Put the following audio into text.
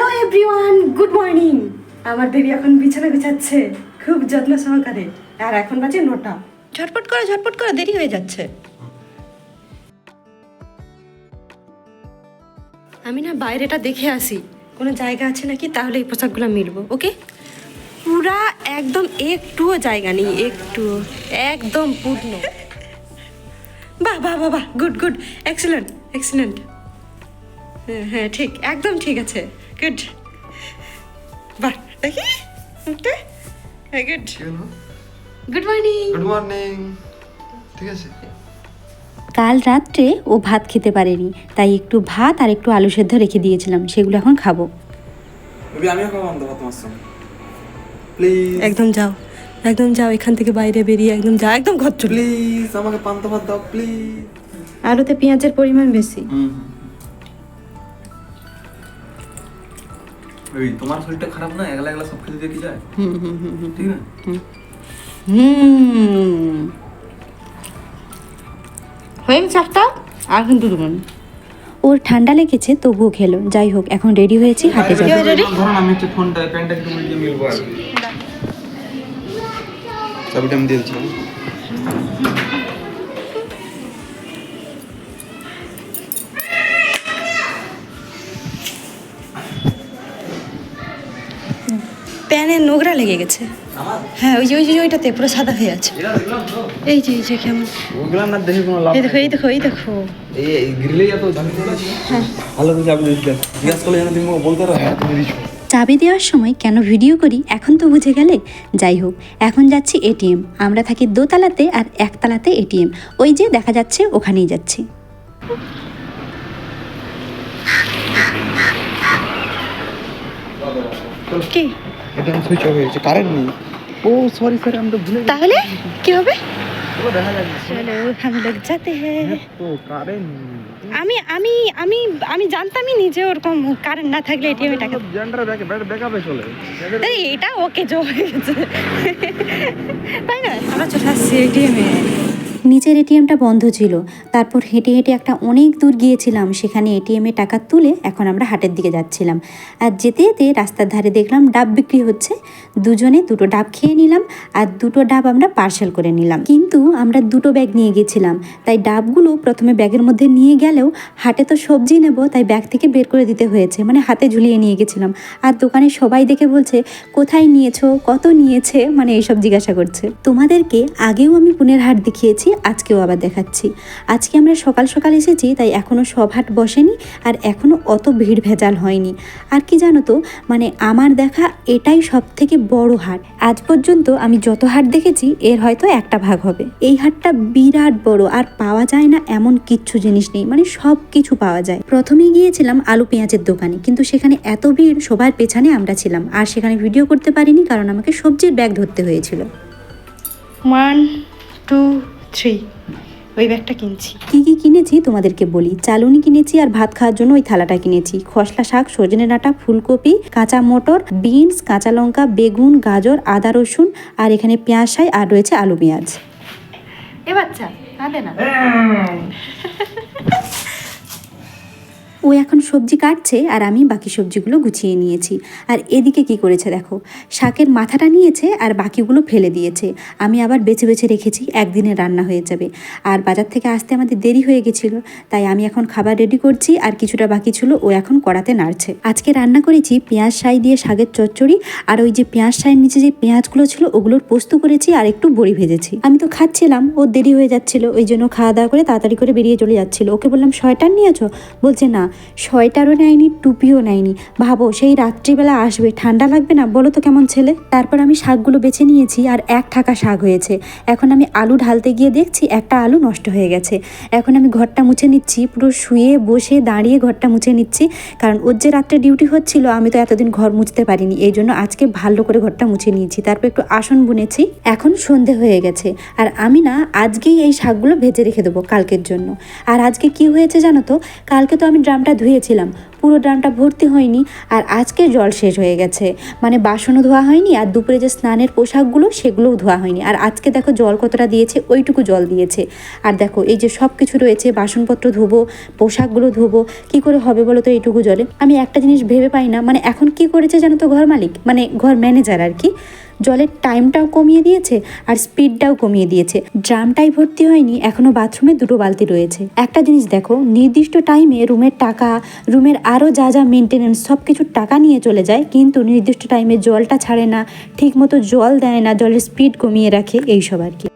Hello everyone good morning আমার দেবী এখন বিছানা গুছাচ্ছে। খুব যত্ন সহকারে। আর এখন বাজে নটা। ঝটপট করে ঝটপট করে, দেরি হয়ে যাচ্ছে। আমি না বাইরেটা দেখে আসি। কোনো জায়গা আছে নাকি? তাহলে এই পোশাকগুলো মিলবো, ওকে? পুরা একদম একটুও জায়গা নেই একটু একদম পূর্ণ। বাহ বাহ বাহ বাহ। Good good. এক্সেলেন্ট এক্সেলেন্ট হ্যাঁ হ্যাঁ ঠিক একদম ঠিক আছে। গুড বাহ দেখি মুখটা। হ্যাঁ good good morning good morning ঠিক আছে। কাল রাত্রে ও ভাত খেতে পারেনি তাই একটু ভাত আর একটু আলু সেদ্ধ রেখে দিয়েছিলাম সেগুলো এখন খাব। একদম যাও একদম যাও এখান থেকে বাইরে বেরিয়ে একদম যাও একদম ঘর চলে। প্লিজ আমাকে পান্তা ভাত দাও প্লিজ আলুতে পেঁয়াজের পরিমাণ বেশি। ওই তোমার শরীরটা খারাপ না? একলা একলা সব খেতে কি যায়? ঠিক না? হুম। হয়ে গেছে একটা আর কিন্তু দেবেন ওর ঠান্ডা লেগেছে তবুও খেলো। যাই হোক এখন রেডি হয়েছি হাটে যাব। ধরুন আমি হচ্ছে ফোনটা প্যান্টটা একটু উল্টে মিলবো আর চাবিটা আমি দিয়ে দিচ্ছিলাম। প্যানে নোংরা লেগে গেছে। হ্যাঁ ওই যে ওই যে ওইটাতে পুরো সাদা হয়ে আছে। এই যে এই যে কেমন? ওইগুলো না দেখে কোনো লাভ এই দেখো এই দেখো এই দেখো। হ্যাঁ। তুমি দিচ্ছ চাবি দেওয়ার সময় কেন ভিডিও করি? এখন তো বুঝে গেলে। যাই হোক এখন যাচ্ছি এটিএম আমরা থাকি দোতলাতে আর একতলাতে এটিএম ওই যে দেখা যাচ্ছে ওখানেই যাচ্ছি। কি? এটা সুইচ অফ হয়ে গেছে কারেন্ট নেই ও সরি সরি আমি তো ভুলে গেছি তাহলে কি হবে ও দেখা যাচ্ছে চলো हम लोग जाते हैं তো কারেন্ট আমি আমি আমি আমি জানতামই নি যে ওরকম কারেন্ট না থাকলে এটিএমে টাকা জেন্ডার ব্যাক ব্যাকআপে চলে এই এটা ওকে জো হয়ে গেছে তাই না আমরা চলে আসছি এটিএমে নিচের এটিএমটা বন্ধ ছিল। তারপর হেঁটে হেঁটে একটা অনেক দূর গিয়েছিলাম। সেখানে এটিএমে টাকা তুলে এখন আমরা হাটের দিকে যাচ্ছিলাম। আর যেতে যেতে রাস্তার ধারে দেখলাম ডাব বিক্রি হচ্ছে। দুজনে দুটো ডাব খেয়ে নিলাম আর দুটো ডাব আমরা পার্সেল করে নিলাম। কিন্তু আমরা দুটো ব্যাগ নিয়ে গেছিলাম তাই ডাবগুলো প্রথমে ব্যাগের মধ্যে নিয়ে গেলেও হাটে তো সবজি নেব, তাই ব্যাগ থেকে বের করে দিতে হয়েছে। মানে হাতে ঝুলিয়ে নিয়ে গেছিলাম আর দোকানে সবাই দেখে বলছে, কোথায় নিয়েছো? কত নিয়েছে? মানে এইসব জিজ্ঞাসা করছে। তোমাদেরকে আগেও আমি পুনের হাট দেখিয়েছি। আজকেও আবার দেখাচ্ছি। আজকে আমরা সকাল সকাল এসেছি, তাই এখনও সব হাট বসেনি আর এখনও অত ভিড় ভেজাল হয়নি। আর কি জানো তো মানে আমার দেখা এটাই সব থেকে বড় হাট। আজ পর্যন্ত আমি যত হাট দেখেছি, এর হয়তো একটা ভাগ হবে। এই হাটটা বিরাট বড় আর পাওয়া যায় না এমন কিচ্ছু জিনিস নেই মানে সব কিছু পাওয়া যায়। প্রথমে গিয়েছিলাম আলু পেঁয়াজের দোকানে, কিন্তু সেখানে এত ভিড়, সবার পেছনে আমরা ছিলাম। আর সেখানে ভিডিও করতে পারিনি, কারণ আমাকে সবজির ব্যাগ ধরতে হয়েছিল। ওয়ান টু থ্রি ওই ব্যাগটা কিনছি। কি কি কিনেছি তোমাদেরকে বলি? চালুনি কিনেছি আর ভাত খাওয়ার জন্য ওই থালাটা কিনেছি। খসলা শাক সজনে ডাঁটা ফুলকপি কাঁচা মটর বিনস কাঁচা লঙ্কা বেগুন গাজর আদা রসুন আর এখানে পেঁয়াজ সাই আর রয়েছে আলু পেঁয়াজ। এ বাচ্চা কাঁদে না। ও এখন সবজি কাটছে আর আমি বাকি সবজিগুলো গুছিয়ে নিয়েছি। আর এদিকে কি করেছে দেখো? শাকের মাথাটা নিয়েছে আর বাকিগুলো ফেলে দিয়েছে। আমি আবার বেছে বেছে রেখেছি, একদিনে রান্না হয়ে যাবে। আর বাজার থেকে আসতে আমাদের দেরি হয়ে গেছিল, তাই আমি এখন খাবার রেডি করছি আর কিছুটা বাকি ছিল ও এখন কড়াতে নাড়ছে। আজকে রান্না করেছি পেঁয়াজ সাই দিয়ে শাকের চচ্চড়ি আর ওই যে পেঁয়াজ সাইয়ের নিচে যে পেঁয়াজগুলো ছিল ওগুলোর পোস্ত করেছি আর একটু বড়ি ভেজেছি। আমি তো খাচ্ছিলাম ও দেরি হয়ে যাচ্ছিল, ওই জন্য খাওয়া দাওয়া করে তাড়াতাড়ি করে বেরিয়ে চলে যাচ্ছিল। ওকে বললাম শয়টার নিয়েছো? বলছে, না। শয়টারও নেয়নি, টুপিও নেয়নি। ভাবো, সেই রাত্রিবেলা আসবে, ঠান্ডা লাগবে না? বলো তো কেমন ছেলে? তারপর আমি শাকগুলো বেছে নিয়েছি আর এক টাকা শাক হয়েছে। এখন আমি আলু ঢালতে গিয়ে দেখছি একটা আলু নষ্ট হয়ে গেছে। এখন আমি ঘরটা মুছে নিচ্ছি, পুরো শুয়ে বসে দাঁড়িয়ে ঘরটা মুছে নিচ্ছি। কারণ ওর যে রাত্রে ডিউটি হচ্ছিল, আমি তো এতদিন ঘর মুছতে পারিনি। এই জন্য আজকে ভালো করে ঘরটা মুছে নিয়েছি। তারপর একটু আসন বুনেছি। এখন সন্ধে হয়ে গেছে। আর আমি না, আজকেই এই শাকগুলো ভেজে রেখে দেবো কালকের জন্য। আর আজকে কি হয়েছে জানো তো? কালকে তো আমি ড্রামটা ধুয়েছিলাম। পুরো ড্রামটা ভর্তি হয়নি আর আজকে জল শেষ হয়ে গেছে। মানে বাসনও ধোয়া হয়নি আর দুপুরে যে স্নানের পোশাকগুলো সেগুলোও ধোয়া হয়নি। আর আজকে দেখো জল কতটা দিয়েছে, ওইটুকু জল দিয়েছে। আর দেখো এই যে সব কিছু রয়েছে, বাসনপত্র ধোবো, পোশাকগুলো ধোবো, কি করে হবে বলো তো এইটুকু জলে? আমি একটা জিনিস ভেবে পাই না মানে এখন কি করেছে জানো তো ঘর মালিক? মানে ঘর ম্যানেজার আর কি। জলের টাইমটাও কমিয়ে দিয়েছে আর স্পিডটাও কমিয়ে দিয়েছে। ড্রামটাই ভর্তি হয়নি, এখনও বাথরুমে দুটো বালতি রয়েছে। একটা জিনিস দেখো, নির্দিষ্ট টাইমে রুমের টাকা, রুমের আরও যা যা মেনটেনেন্স সব কিছু টাকা নিয়ে চলে যায়, কিন্তু নির্দিষ্ট টাইমে জলটা ছাড়ে না, ঠিকমতো জল দেয় না, জলের স্পিড কমিয়ে রাখে, এইসব আর কি।